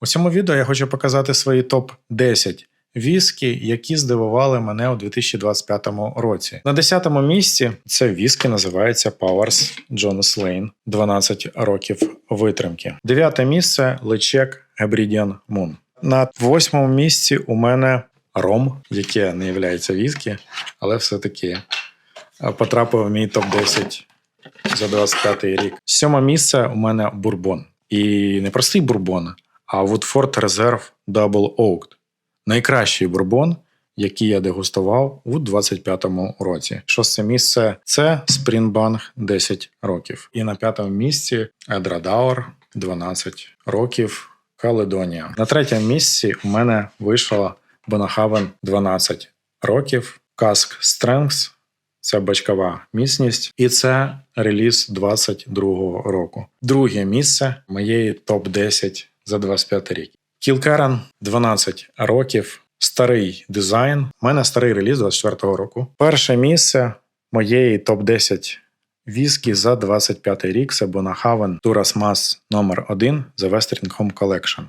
У цьому відео я хочу показати свої топ-10 віскі, які здивували мене у 2025 році. На 10-му місці це віскі називається Powers Jonas Lane 12 років витримки. Дев'яте місце Лечек Hebridean Moon. На восьмому місці у мене ром, яке не є віскі, але все-таки е, потрапив в мій топ-10 за 25 рік. Сьоме місце у мене бурбон. І не простий бурбон, а Woodford Reserve Double Oaked. Найкращий бурбон, який я дегустував у 25-му році. Шосте місце це Springbank 10 років. І на п'ятому місці Едрадаур 12 років Каледонія. На третьому місці у мене вийшло Бонахавен 12 років, Cask Strengths це бачкова міцність, і це реліз 22-го року. Друге місце моєї топ-10 за 25 рік. Кілкерен 12 років, старий дизайн. У мене старий реліз 24-го року. Перше місце моєї топ-10 віскі за 25 рік це Бонахавен Турас Мас номер 1 The Western Home Collection.